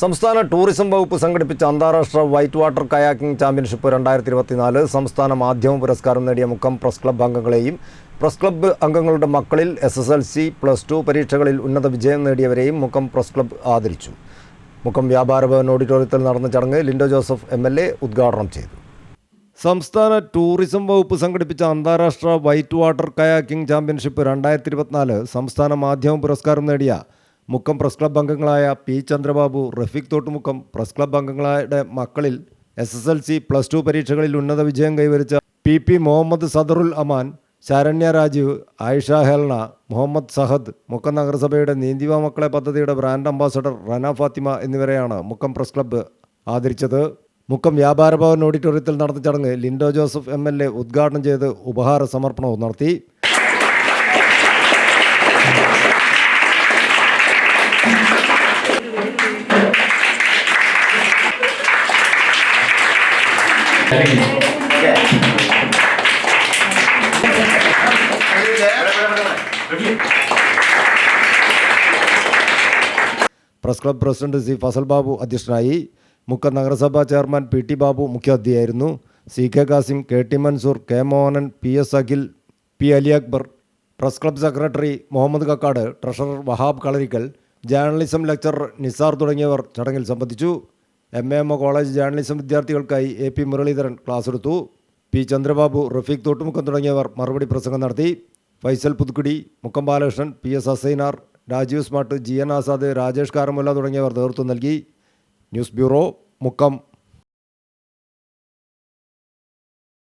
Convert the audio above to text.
സംസ്ഥാന ടൂറിസം വകുപ്പ് സംഘടിപ്പിച്ച അന്താരാഷ്ട്ര വൈറ്റ് വാട്ടർ കയാക്കിംഗ് ചാമ്പ്യൻഷിപ്പ് രണ്ടായിരത്തി ഇരുപത്തിനാല് സംസ്ഥാന മാധ്യമ പുരസ്കാരം നേടിയ മുഖം പ്രസ് ക്ലബ്ബ് അംഗങ്ങളെയും പ്രസ് ക്ലബ്ബ് അംഗങ്ങളുടെ മക്കളിൽ S S L C plus two പരീക്ഷകളിൽ ഉന്നത വിജയം നേടിയവരെയും മുഖം പ്രസ് ക്ലബ്ബ് ആദരിച്ചു. മുഖം വ്യാപാര ഭവൻ ഓഡിറ്റോറിയത്തിൽ നടന്ന ചടങ്ങ് Lindo Joseph M L A ഉദ്ഘാടനം ചെയ്തു. സംസ്ഥാന ടൂറിസം വകുപ്പ് സംഘടിപ്പിച്ച അന്താരാഷ്ട്ര വൈറ്റ് വാട്ടർ കയാക്കിംഗ് ചാമ്പ്യൻഷിപ്പ് രണ്ടായിരത്തി ഇരുപത്തിനാല് സംസ്ഥാന മാധ്യമ പുരസ്കാരം നേടിയ മുക്കം പ്രസ് ക്ലബ് അംഗങ്ങളായ P Chandrababu Rafeeq Thottumukkam press club അംഗങ്ങളുടെ മക്കളിൽ S S L C plus two പരീക്ഷകളിൽ ഉന്നത വിജയം കൈവരിച്ച പി പി മുഹമ്മദ് സദറുൽ അമാൻ ശരണ്യ രാജീവ് ആയിഷ ഹെൽന മുഹമ്മദ് സഹദ് മുക്കം നഗരസഭയുടെ നീന്തിവ മക്കളെ പദ്ധതിയുടെ ബ്രാൻഡ് അംബാസഡർ റന ഫാത്തിമ എന്നിവരെയാണ് മുക്കം പ്രസ് ക്ലബ്ബ് ആദരിച്ചത്. മുക്കം വ്യാപാര ഭവൻ ഓഡിറ്റോറിയത്തിൽ നടന്ന ചടങ്ങ് Lindo Joseph M L A ഉദ്ഘാടനം ചെയ്ത് ഉപഹാര സമർപ്പണവും നടത്തി. Press club president C Fazal Babu അധ്യക്ഷനായി മുക്ക നഗരസഭാ chairman P T Babu മുഖ്യാതിഥിയായിരുന്നു. C K Kasim K T Mansoor K Mohanan P S Akhil P Ali Akbar press club secretary Muhammad Kakkad treasurer Wahab Kalarikkal journalism lecturer Nisar തുടങ്ങിയവർ ചടങ്ങിൽ സംബന്ധിച്ചു. A M O college journalism വിദ്യാർത്ഥികൾക്കായി A P Muraleedharan class എടുത്തു. P Chandrababu Rafeeq Thottumukkam തുടങ്ങിയവർ മറുപടി പ്രസംഗം നടത്തി. Faisal Puthukkudi Mukkam Balakrishnan P S Assainar Rajeev smart G N Azad Rajesh Karamulla തുടങ്ങിയവർ നേതൃത്വം നൽകി. News bureau Mukkam.